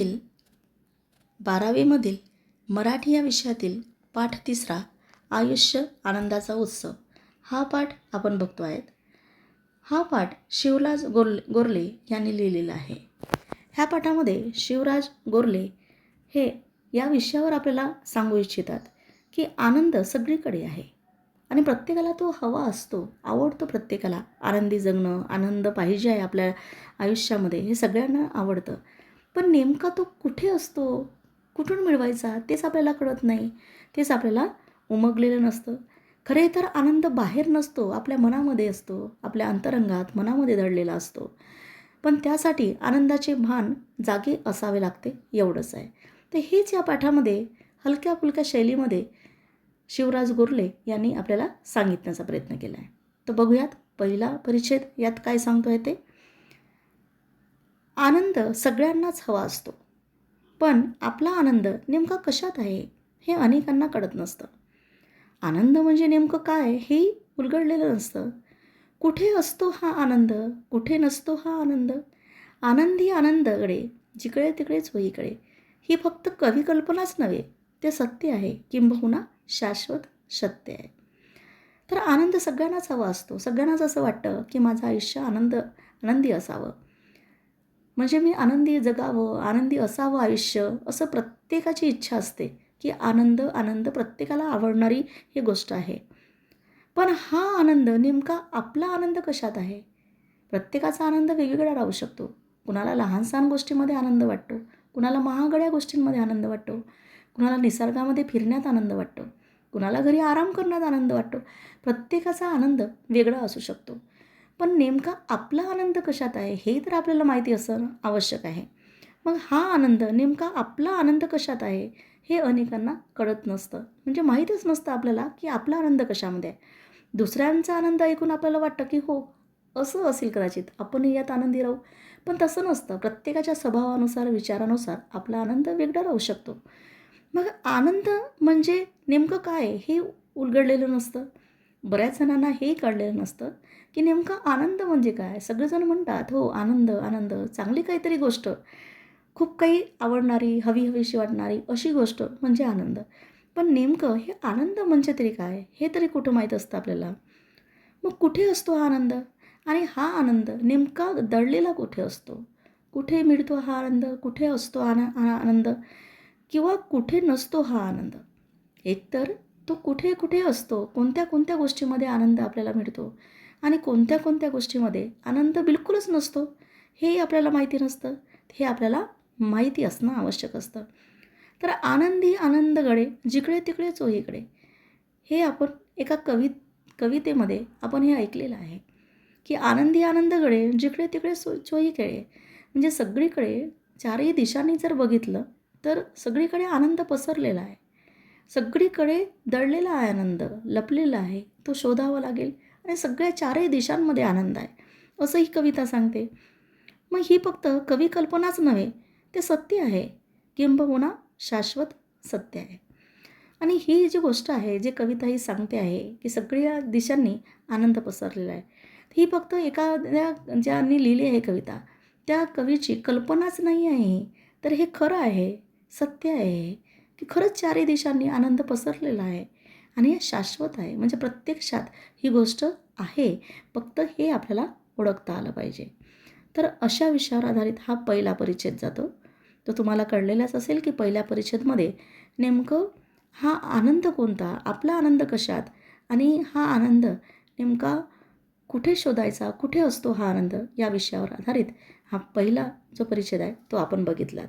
तील बारावीमधील मराठी या विषयातील पाठ तिसरा आयुष्य आनंदाचा उत्सव. हा पाठ आपण बघतो आहेत. हा पाठ शिवराज गोर गोरले यांनी लिहिलेला आहे. ह्या पाठामध्ये शिवराज गोरले हे या विषयावर आपल्याला सांगू इच्छितात की आनंद सगळीकडे आहे. आणि प्रत्येकाला तो हवा असतो आवडतो प्रत्येकाला. आनंदी जगणं आनंद पाहिजे आहे आपल्या आयुष्यामध्ये हे सगळ्यांना आवडतं. पण नेमका तो कुठे असतो? कुठून मिळवायचा? तेच आपल्याला कळत नाही. तेच आपल्याला उमगलेलं नसतं. खरे तर आनंद बाहेर नसतो आपल्या मनामध्ये असतो. आपल्या अंतरंगात मनामध्ये दडलेला असतो. पण त्यासाठी आनंदाचे भान जागे असावे लागते एवढंच आहे. तर हेच या पाठामध्ये हलक्या फुलक्या शैलीमध्ये शिवराज गोरले यांनी आपल्याला सांगितण्याचा प्रयत्न केला आहे तर बघूयात पहिला परिच्छेद यात काय सांगतो आहे ते आनंद सगळ्यांनाच हवा असतो. पण आपला आनंद नेमका कशात आहे हे अनेकांना कळत नसतं. आनंद म्हणजे नेमकं काय हे उलगडलेलं नसतं. कुठे असतो हा आनंद कुठे नसतो हा आनंद? आनंदी आनंदकडे जिकडे तिकडेच होईकडे ही फक्त कविकल्पनाच नव्हे ते सत्य आहे किंबहुना शाश्वत सत्य आहे. तर आनंद सगळ्यांनाच हवा असतो. सगळ्यांनाच असं वाटतं की माझं आयुष्य आनंद आनंदी असावं. म्हणजे मी आनंदी जगावं आनंदी असावं आयुष्य असं प्रत्येकाची इच्छा असते की आनंद आनंद प्रत्येकाला आवडणारी ही गोष्ट आहे. पण हा आनंद नेमका आपला आनंद कशात आहे? प्रत्येकाचा आनंद वेगवेगळा राहू शकतो. कुणाला लहान सहान गोष्टीमध्ये आनंद वाटतो कुणाला महागड्या गोष्टींमध्ये आनंद वाटतो कुणाला निसर्गामध्ये फिरण्यात आनंद वाटतो कुणाला घरी आराम करण्यात आनंद वाटतो. प्रत्येकाचा आनंद वेगळा असू शकतो. पण नेमका आपला आनंद कशात आहे? हे तर आपल्याला माहिती असणं आवश्यक आहे. मग हा आनंद नेमका आपला आनंद कशात आहे? हे अनेकांना कळत नसतं. म्हणजे माहीतच नसतं आपल्याला की आपला आनंद कशामध्ये आहे? दुसऱ्यांचा आनंद ऐकून आपल्याला वाटतं की हो असं असेल कदाचित. आपणही यात आनंदी राहू. पण तसं नसतं. प्रत्येकाच्या स्वभावानुसार विचारानुसार आपला आनंद वेगळा राहू शकतो. मग आनंद म्हणजे नेमकं काय? हे उलगडलेलं नसतं. बऱ्याच जणांना हे कळलेलं नसतं. की नेमका आनंद म्हणजे काय? सगळेजण म्हणतात हो आनंद आनंद चांगली काहीतरी गोष्ट. खूप काही आवडणारी हवी हवीशी वाटणारी अशी गोष्ट म्हणजे आनंद. पण नेमकं हे आनंद म्हणजे तरी काय? हे तरी कुठं माहीत असतं आपल्याला? मग कुठे असतो हा आनंद? आणि हा आनंद नेमका दडलेला कुठे असतो? कुठे मिळतो हा आनंद? कुठे असतो आन आनंद? किंवा कुठे नसतो हा आनंद? एकतर तो कुठे कुठे असतो? कोणत्या कोणत्या गोष्टीमध्ये आनंद आपल्याला मिळतो? आणि कोणत्या कोणत्या गोष्टीमध्ये आनंद बिलकुलच नसतो हेही आपल्याला माहिती नसतं हे आपल्याला माहिती असणं आवश्यक असतं. तर आनंदी आनंदगडे जिकडे तिकडे चोहीकडे हे आपण एका कवि कवितेमध्ये आपण हे ऐकलेलं आहे. की आनंदी आनंदगडे जिकडे तिकडे सो चोहीकडे म्हणजे सगळीकडे चारही दिशांनी जर बघितलं तर सगळीकडे आनंद पसरलेला आहे. सगळीकडे दडलेला आहे आनंद लपलेला आहे तो शोधावा लागेल. आणि सगळ्या चारही दिशांमध्ये आनंद आहे. असं ही कविता सांगते. मग ही फक्त कवी कल्पनाच नव्हे ते सत्य आहे. किंबहुना शाश्वत सत्य आहे. आणि ही जी गोष्ट आहे जी कविता ही सांगते आहे की सगळ्या दिशांनी आनंद पसरलेला आहे. ही फक्त एखाद्या ज्यांनी लिहिली आहे कविता त्या कवीची कल्पनाच नाही आहे तर हे खरं आहे सत्य आहे की खरंच चारही दिशांनी आनंद पसरलेला आहे. आणि हे शाश्वत आहे. म्हणजे प्रत्यक्षात ही गोष्ट आहे. फक्त हे आपल्याला ओळखता आलं पाहिजे. तर अशा विषयावर आधारित हा पहिला परिच्छेद जातो. तो तुम्हाला कळलेलाच असेल की पहिल्या परिच्छेदमध्ये नेमकं हा आनंद कोणता? आपला आनंद कशात? आणि हा आनंद नेमका कुठे शोधायचा? कुठे असतो हा आनंद? या विषयावर आधारित हा पहिला जो परिच्छेद आहे तो आपण बघितलात.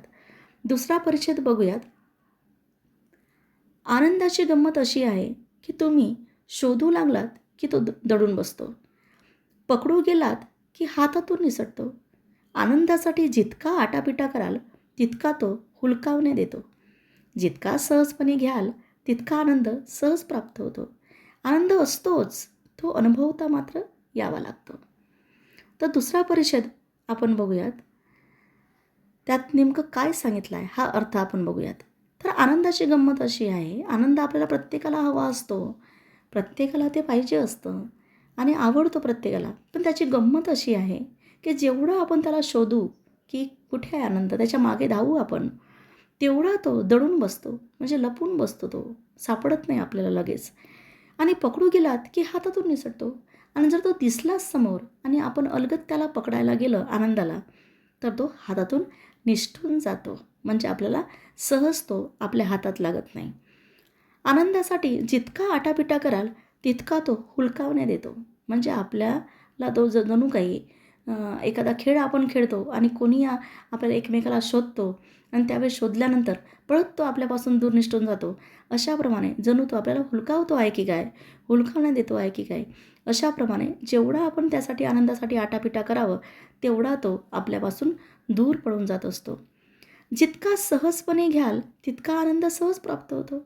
दुसरा परिच्छेद बघूयात. आनंदाची गंमत अशी आहे की तुम्ही शोधू लागलात की तो द दडून बसतो. पकडू गेलात की हातातून निसटतो. आनंदासाठी जितका आटापिटा कराल तितका तो हुलकावणे देतो. जितका सहजपणे घ्याल तितका आनंद सहज प्राप्त होतो. आनंद असतोच तो अनुभवता मात्र यावा लागतो. तर दुसरा परिषद आपण बघूयात. त्यात नेमकं काय सांगितलं आहे हा अर्थ आपण बघूयात. तर आनंदाची गंमत अशी आहे आनंद आपल्याला प्रत्येकाला हवा असतो. प्रत्येकाला ते पाहिजे असतं आणि आवडतो प्रत्येकाला. पण त्याची गंमत अशी आहे की जेवढं आपण त्याला शोधू की कुठे आहे आनंद त्याच्यामागे धावू आपण तेवढा तो दडून बसतो. म्हणजे लपून बसतो तो. सापडत नाही आपल्याला लगेच. आणि पकडू गेलात की हातातून निसटतो. आणि जर तो दिसलाच समोर आणि आपण अलगत त्याला पकडायला गेलं आनंदाला तर तो हातातून निष्ठून जातो. म्हणजे आपल्याला सहज तो आपल्या हातात लागत नाही. आनंदासाठी जितका आटापिटा कराल तितका तो हुलकावण्या देतो. म्हणजे आपल्याला तो ज जणू काही एखादा खेळ आपण खेळतो आणि कोणी आपल्याला एकमेकाला शोधतो आणि त्यावेळेस शोधल्यानंतर परत तो आपल्यापासून दूर निष्ठून जातो. अशाप्रमाणे जणू तो आपल्याला हुलकावतो आहे की काय? हुलकावण्या देतो आहे की काय? अशाप्रमाणे जेवढा आपण त्यासाठी आनंदासाठी आटापिटा करावं तेवढा तो आपल्यापासून दूर पळून जात असतो. जितका सहजपणे घ्याल तितका आनंद सहज प्राप्त होतो.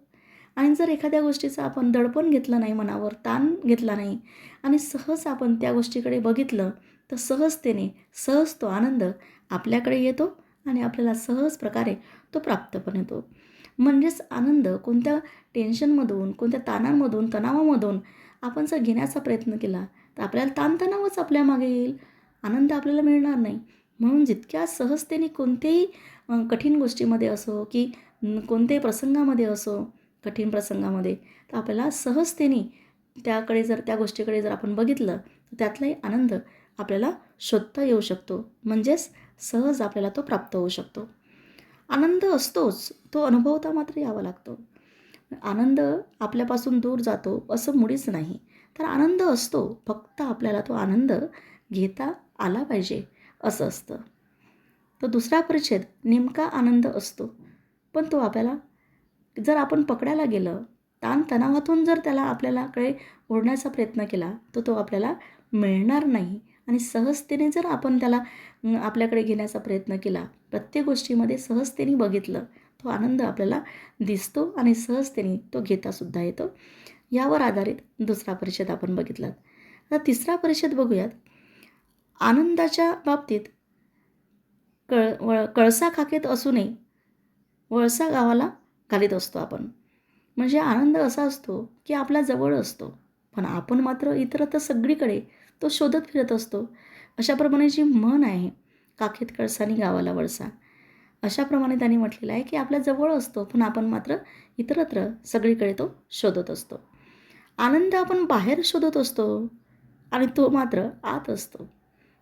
आणि जर एखाद्या गोष्टीचं आपण दडपण घेतलं नाही मनावर ताण घेतला नाही आणि सहज आपण त्या गोष्टीकडे बघितलं तर सहजतेने सहज तो आनंद आपल्याकडे येतो आणि आपल्याला सहज प्रकारे तो प्राप्त पण येतो. म्हणजेच आनंद कोणत्या टेन्शनमधून कोणत्या ताणांमधून तणावामधून आपण जर घेण्याचा प्रयत्न केला तर आपल्याला ताणतणावच आपल्या मागे येईल. आनंद आपल्याला मिळणार नाही. म्हणून जितक्या सहजतेने कोणतेही मग कठीण गोष्टीमध्ये असो की कोणत्याही प्रसंगामध्ये असो कठीण प्रसंगामध्ये तर आपल्याला सहजतेने त्याकडे जर त्या गोष्टीकडे जर आपण बघितलं तर त्यातलाही आनंद आपल्याला शोधता येऊ शकतो. म्हणजेच सहज आपल्याला तो प्राप्त होऊ शकतो. आनंद असतोच तो अनुभवता मात्र यावा लागतो. आनंद आपल्यापासून दूर जातो असं मुळीच नाही. तर आनंद असतो फक्त आपल्याला तो आनंद घेता आला पाहिजे असं असतं. तो दुसरा परिच्छेद नेमका आनंद असतो. पण तो आपल्याला जर आपण पकडायला गेलं ताणतणावातून जर त्याला आपल्यालाकडे ओढण्याचा प्रयत्न केला तर तो आपल्याला मिळणार नाही. आणि सहजतेने जर आपण त्याला आपल्याकडे घेण्याचा प्रयत्न केला प्रत्येक गोष्टीमध्ये सहजतेने बघितलं तो आनंद आपल्याला दिसतो आणि सहजतेने तो घेतासुद्धा येतो. यावर आधारित दुसरा परिषद आपण बघितलात. आता तिसरा परिषद बघूयात. आनंदाच्या बाबतीत कळ वळ कळसा खाकेत असूनही वळसा गावाला घालीत असतो आपण. म्हणजे आनंद असा असतो की आपला जवळ असतो. पण आपण मात्र इतरत्र सगळीकडे तो शोधत फिरत असतो. अशाप्रमाणे जी मन आहे काखेत कळसानी गावाला वळसा. अशाप्रमाणे त्यांनी म्हटलेलं आहे की आपल्या जवळ असतो पण आपण मात्र इतरत्र सगळीकडे तो शोधत असतो. आनंद आपण बाहेर शोधत असतो आणि तो मात्र आत असतो.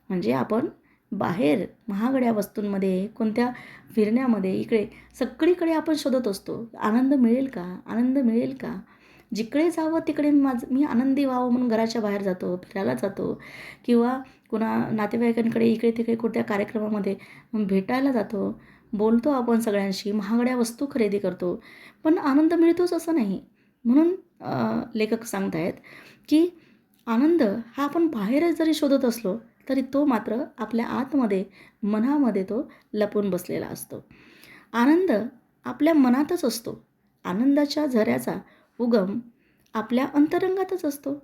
म्हणजे आपण बाहेर महागड्या वस्तूंमध्ये कोणत्या फिरण्यामध्ये इकडे सगळीकडे आपण शोधत असतो. आनंद मिळेल का? आनंद मिळेल का? जिकडे जावं तिकडे माझं मी आनंदी व्हावं म्हणून घराच्या बाहेर जातो फिरायला जातो. किंवा कुणा नातेवाईकांकडे इकडे तिकडे कोणत्या कार्यक्रमामध्ये भेटायला जातो. बोलतो आपण सगळ्यांशी महागड्या वस्तू खरेदी करतो. पण आनंद मिळतोच असं नाही. म्हणून लेखक लेखक सांगतायत की आनंद हा आपण बाहेरच जरी शोधत असलो तरी तो मात्र आपल्या आतमध्ये मनामध्ये तो लपून बसलेला असतो. आनंद आपल्या मनातच असतो. आनंदाच्या झऱ्याचा उगम आपल्या अंतरंगातच असतो.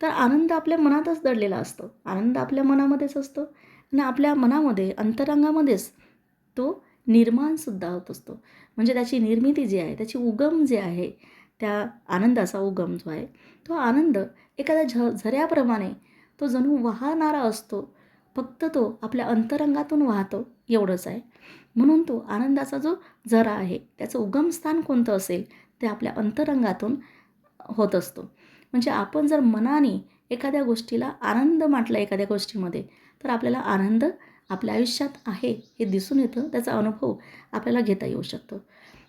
तर आनंद आपल्या मनातच दडलेला असतो. आनंद आपल्या मनामध्येच असतो आणि आपल्या मनामध्ये अंतरंगामध्येच तो निर्माणसुद्धा होत असतो. म्हणजे त्याची निर्मिती जी आहे त्याची उगम जे आहे त्या आनंदाचा उगम जो आहे तो आनंद एखाद्या झ झऱ्याप्रमाणे तो जणू वाहणारा असतो. फक्त तो आपल्या अंतरंगातून वाहतो. एवढंच आहे. म्हणून तो आनंदाचा जो जरा आहे त्याचं उगमस्थान कोणतं असेल ते आपल्या अंतरंगातून होत असतो. म्हणजे आपण जर मनाने एखाद्या गोष्टीला आनंद म्हटला एखाद्या गोष्टीमध्ये तर आपल्याला आनंद आपल्या आयुष्यात आहे हे दिसून येतं. त्याचा अनुभव आपल्याला घेता येऊ शकतो.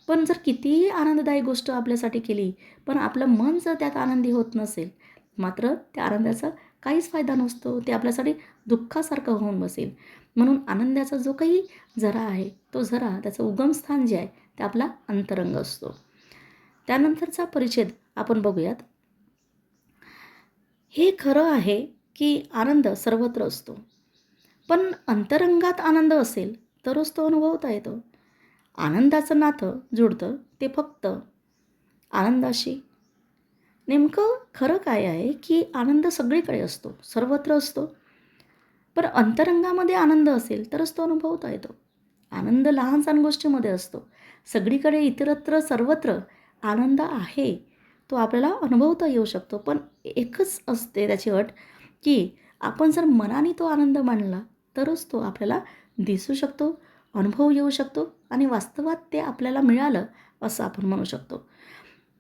पण जर कितीही आनंददायी गोष्ट आपल्यासाठी केली पण आपलं मन जर त्यात आनंदी होत नसेल मात्र त्या आनंदाचा काहीच फायदा नसतो ते आपल्यासाठी दुःखासारखं होऊन बसेल. म्हणून आनंदाचा जो काही झरा आहे तो झरा त्याचं उगमस्थान जे आहे ते आपला अंतरंग असतो. त्यानंतरचा परिच्छेद आपण बघूयात. हे खरं आहे की आनंद सर्वत्र असतो. पण अंतरंगात आनंद असेल तरच तो अनुभवता येतो. आनंदाचं नातं जुडतं ते फक्त आनंदाशी नेमकं खरं काय आहे की आनंद सगळीकडे असतो सर्वत्र असतो. पण अंतरंगामध्ये आनंद असेल तरच तो अनुभवता येतो. आनंद लहान सहान गोष्टीमध्ये असतो. सगळीकडे इतरत्र सर्वत्र आनंद आहे तो आपल्याला अनुभवता येऊ शकतो. पण एकच असते त्याची अट की आपण जर मनाने तो आनंद मांडला तरच तो आपल्याला दिसू शकतो अनुभव येऊ शकतो आणि वास्तवात ते आपल्याला मिळालं असं आपण म्हणू शकतो.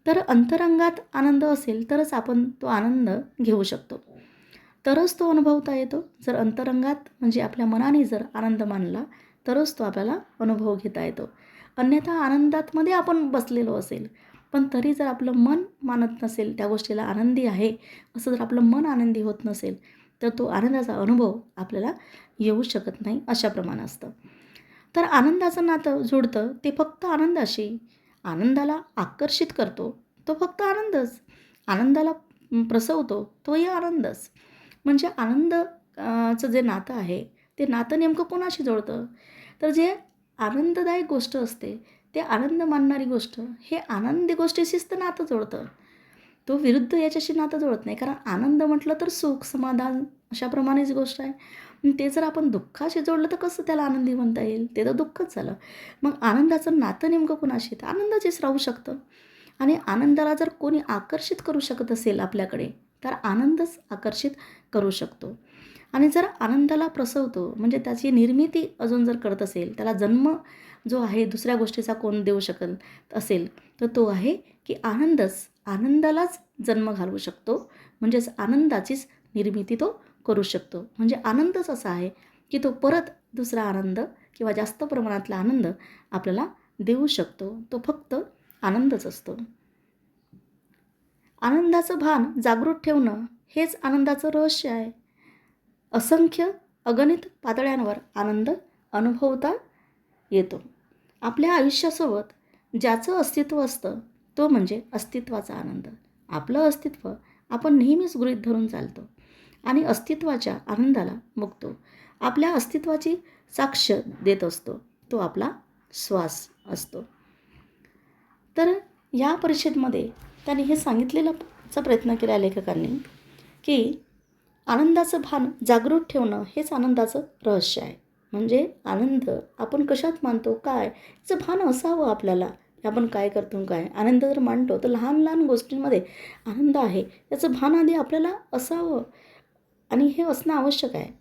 तर अंतरंगात आनंद असेल तरच आपण तो आनंद घेऊ शकतो. तरच तो अनुभवता येतो. जर अंतरंगात म्हणजे आपल्या मनाने जर आनंद मानला तरच तो आपल्याला अनुभव घेता येतो. अन्यथा आनंदातमध्ये आपण बसलेलो असेल पण तरी जर आपलं मन मानत नसेल त्या गोष्टीला आनंदी आहे असं जर आपलं मन आनंदी होत नसेल तर तो आनंदाचा अनुभव आपल्याला येऊ शकत नाही अशा प्रमाणे असतं. तर आनंदाचं नातं जुडतं ते फक्त आनंदाशी आनंदाला आकर्षित करतो तो फक्त आनंदच. आनंदाला प्रसवतो तोही आनंदच. म्हणजे आनंद चं जे नातं आहे ते नातं नेमकं कोणाशी जोडतं तर जे आनंददायक गोष्ट असते ते आनंद मानणारी गोष्ट हे आनंदी गोष्टीशीच तर नातं जोडतं तो विरुद्ध याच्याशी नातं जोडत नाही कारण आनंद म्हटलं तर सुख समाधान अशाप्रमाणेच गोष्ट आहे. ते जर आपण दुःखाशी जोडलं तर कसं त्याला आनंदी म्हणता येईल? ते तर दुःखच झालं. मग आनंदाचं नातं नेमकं कोणाशी तर आनंदाचीच राहू शकतं. आणि आनंदाला जर कोणी आकर्षित करू शकत असेल आपल्याकडे तर आनंदच आकर्षित करू शकतो. आणि जर आनंदाला प्रसवतो म्हणजे त्याची निर्मिती अजून जर करत असेल त्याला जन्म जो आहे दुसऱ्या गोष्टीचा कोण देऊ शकत असेल तर तो आहे की आनंदच आनंदालाच जन्म घालवू शकतो. म्हणजेच आनंदाचीच निर्मिती तो करू शकतो. म्हणजे आनंदच असा आहे की तो परत दुसरा आनंद किंवा जास्त प्रमाणातला आनंद आपल्याला देऊ शकतो. तो फक्त आनंदच असतो. आनंदाचं भान जागृत ठेवणं हेच आनंदाचं रहस्य आहे. असंख्य अगणित पातळ्यांवर आनंद अनुभवता येतो. आपल्या आयुष्यासोबत ज्याचं अस्तित्व असतं तो म्हणजे अस्तित्वाचा आनंद. आपलं अस्तित्व आपण नेहमीच गृहीत धरून चालतो. आणि अस्तित्वाच्या आनंदाला मुक्तो आपल्या अस्तित्वाची साक्ष देत असतो. तो आपला श्वास असतो. तर या परिषदेमध्ये त्यांनी हे सांगितलेलाचा प्रयत्न केला लेखकांनी की आनंदाचं भान जागृत ठेवणं हेच आनंदाचं रहस्य आहे. म्हणजे आनंद आपण कशात मानतो? काय याचं भान असावं आपल्याला? आपण काय करतो काय? आनंद जर मांडतो तर लहान लहान गोष्टींमध्ये आनंद आहे. याचं भान आधी आपल्याला असावं. आणि हे असणं आवश्यक आहे.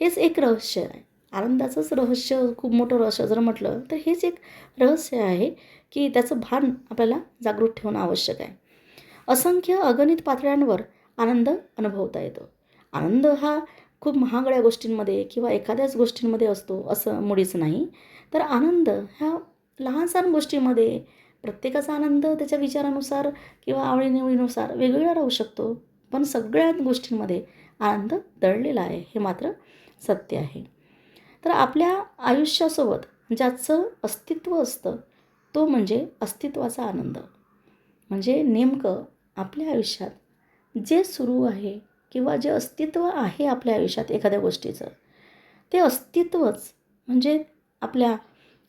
हेच एक रहस्य आहे. आनंदाचंच रहस्य खूप मोठं रहस्य जर म्हटलं तर हेच एक रहस्य आहे की त्याचं भान आपल्याला जागृत ठेवणं आवश्यक आहे. असंख्य अगणित पातळ्यांवर आनंद अनुभवता येतो. आनंद हा खूप महागड्या गोष्टींमध्ये किंवा एखाद्याच गोष्टींमध्ये असतो असं मुळीच नाही. तर आनंद ह्या लहान सहान गोष्टीमध्ये प्रत्येकाचा आनंद त्याच्या विचारानुसार किंवा आवडीनिवडीनुसार वेगवेगळा राहू शकतो. पण सगळ्या गोष्टींमध्ये आनंद दडलेला आहे हे मात्र सत्य आहे. तर आपल्या आयुष्यासोबत ज्याचं अस्तित्व असतं तो म्हणजे अस्तित्वाचा आनंद. म्हणजे नेमकं आपल्या आयुष्यात जे सुरू आहे किंवा जे अस्तित्व आहे आपल्या आयुष्यात एखाद्या गोष्टीचं ते अस्तित्वच म्हणजे आपल्या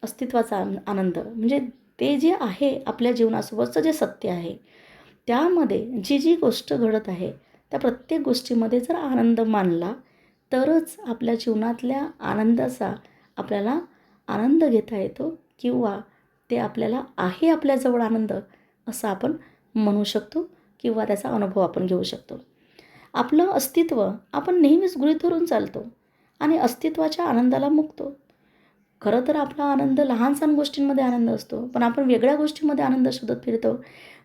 अस्तित्वाचा आनंद. म्हणजे ते जे आहे आपल्या जीवनासोबतचं जे सत्य आहे त्यामध्ये जी जी गोष्ट घडत आहे त्या प्रत्येक गोष्टीमध्ये जर आनंद मानला तरच आपल्या जीवनातल्या आनंदाचा आपल्याला आनंद घेता येतो किंवा ते आपल्याला आहे आपल्याजवळ आनंद असं आपण म्हणू शकतो किंवा त्याचा अनुभव आपण घेऊ शकतो. आपलं अस्तित्व आपण नेहमीच गृहीत धरून चालतो आणि अस्तित्वाच्या आनंदाला मुकतो. खरं तर आपला आनंद लहान सहान गोष्टींमध्ये आनंद असतो पण आपण वेगळ्या गोष्टींमध्ये आनंद शोधत फिरतो.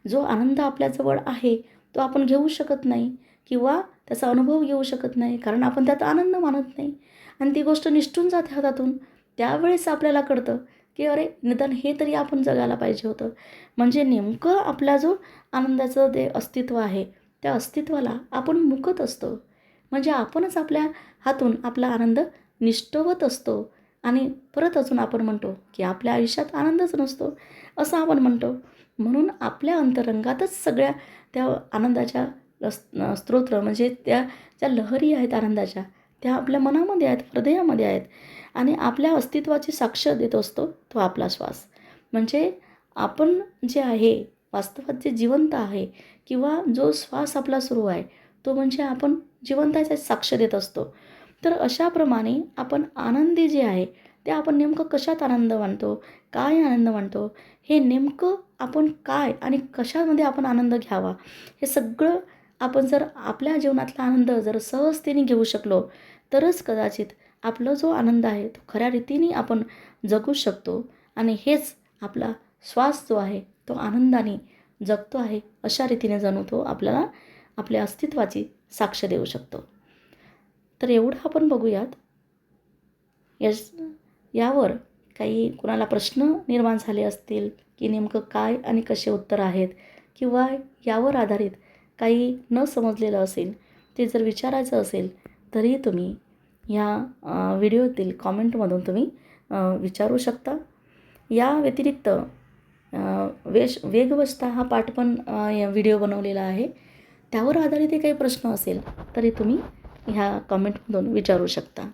जो आनंद आपल्याजवळ आहे तो आपण घेऊ शकत नाही. किंवा त्याचा अनुभव घेऊ शकत नाही कारण आपण त्यात आनंद मानत नाही. आणि ती गोष्ट निष्ठून जाते हातातून. त्यावेळेस आपल्याला कळतं की अरे निदान हे तरी आपण जगायला पाहिजे होतं. म्हणजे नेमकं आपला जो आनंदाचं ते अस्तित्व आहे त्या अस्तित्वाला आपण मुकत असतो. म्हणजे आपणच आपल्या हातून आपला आनंद निष्ठवत असतो. आणि परत अजून आपण म्हणतो की आपल्या आयुष्यात आनंदच नसतो असं आपण म्हणतो. म्हणून आपल्या अंतरंगातच सगळ्या त्या आनंदाच्या स्तोत्र म्हणजे त्या ज्या लहरी आहेत आनंदाच्या त्या आपल्या मनामध्ये आहेत हृदयामध्ये आहेत. आणि आपल्या अस्तित्वाची साक्ष देत असतो तो आपला श्वास. म्हणजे आपण जे आहे वास्तवात जे जिवंत आहे किंवा जो श्वास आपला सुरू आहे तो म्हणजे आपण जिवंताचा साक्ष देत असतो. तर अशाप्रमाणे आपण आनंदी जे आहे ते आपण नेमकं कशात आनंद मानतो काय आनंद मानतो हे नेमकं आपण काय आणि कशामध्ये आपण आनंद घ्यावा हे सगळं आपण जर आपल्या जीवनातला आनंद जर सहजतेने घेऊ शकलो तरच कदाचित आपला जो आनंद आहे तो खऱ्या रीतीने आपण जगू शकतो. आणि हेच आपला श्वास जो आहे तो आनंदाने जगतो आहे अशा रीतीने जणू तो आपल्याला आपल्या अस्तित्वाची साक्ष देऊ शकतो. तर एवढं आपण बघूयात. यश यावर काही कुणाला प्रश्न निर्माण झाले असतील की नेमकं काय आणि कसे उत्तर आहेत किंवा यावर आधारित काही न समजलेलं असेल ते जर विचारायचं असेल तरी तुम्ही ह्या व्हिडिओतील कॉमेंटमधून तुम्ही विचारू शकता. या व्यतिरिक्त वेश वेगवस्ता हा पाठ पण व्हिडिओ बनवलेला आहे. त्यावर आधारित काही प्रश्न असेल तरी तुम्ही ह्या कॉमेंटमधून विचारू शकता.